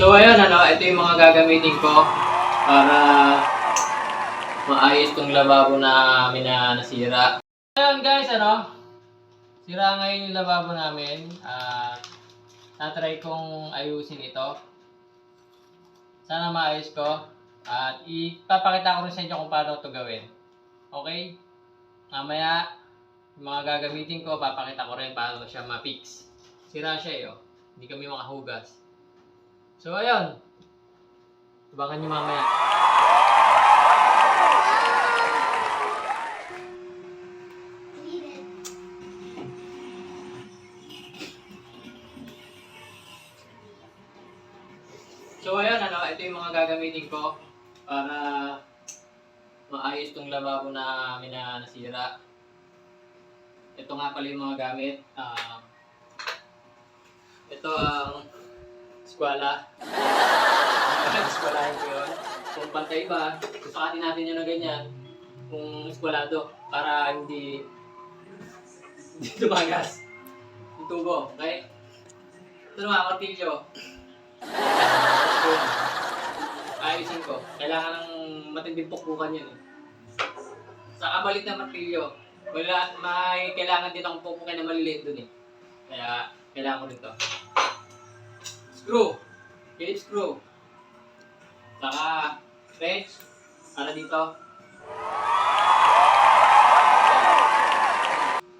ito yung mga gagamitin ko para maayos tong lababo namin na nasira. Ayun guys, ano? Sira ngayon yung lababo namin. At tatry kong ayusin ito. Sana maayos ko. At ipapakita ko rin sa inyo kung paano ito gawin. Okay? Mamaya, yung mga gagamitin ko, papakita ko rin paano siya ma-fix. Sira siya eh, oh. Hindi kami makahugas. So, ayun. Abangan nyo mamaya. So, ayun, ano, ito yung mga gagamitin ko para maayos tong lababo namin na nasira. Ito nga pala yung mga gamit. Um, ito ang eskwala. Eskwalahin ko yun. Kung pantay ba, susukatin natin yun na ganyan. Kung eskwalado, para hindi hindi tumagas. Yung tubo, okay? Ito naman, martilyo. Ayusin ko. Kailangan ng matinding pukpukan yun. eh. Sa kabalit na martilyo, wala, may kailangan din akong pupukin na maliliit dun eh. Kaya, kailangan ko nito. Screw. Phillips screw. Saka, wrench. Para dito.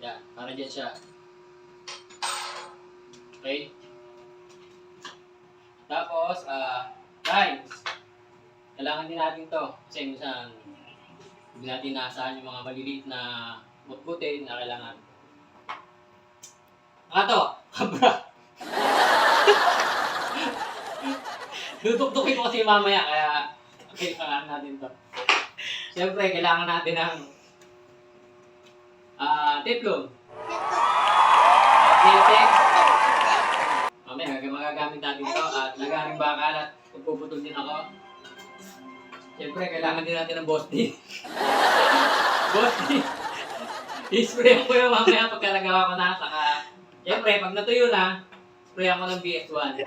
Yan. Para dyan siya. Okay. Tapos, ah, guys, kailangan din natin to. Kasi minsan, hindi natin naasahan yung mga maliliit na butbutin na kailangan. Mga to, kasi mamaya, kaya kailangan natin to. Siyempre, kailangan natin ng ah, teflon. Latex. Mamaya, gag- magagamit natin ito at lagaring bakal at puputol din ako. Siyempre, kailangan din natin ng boss D. I-spray ko yung mamaya pagka nagawa ko na. Saka, siyempre, pag natuyo na, spray ako ng BS1.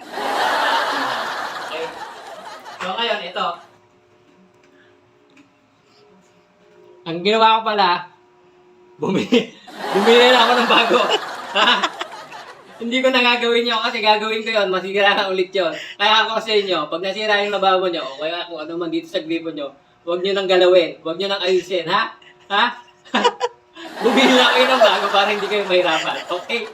Okay. So ngayon, ito. Ang ginawa ko pala, bumili, bumili na ako ng bago. Hindi ko na gagawin yun kasi gagawin ko yun, masira na ulit yun. Kaya ako sa inyo, pag nasira yung lababo nyo, o kaya kung ano man dito sa gripo nyo, huwag nyo nang galawin, huwag nyo nang ayusin, ha? Ha? Bumili na kayo ng bago para hindi kayo mahirapan, okay?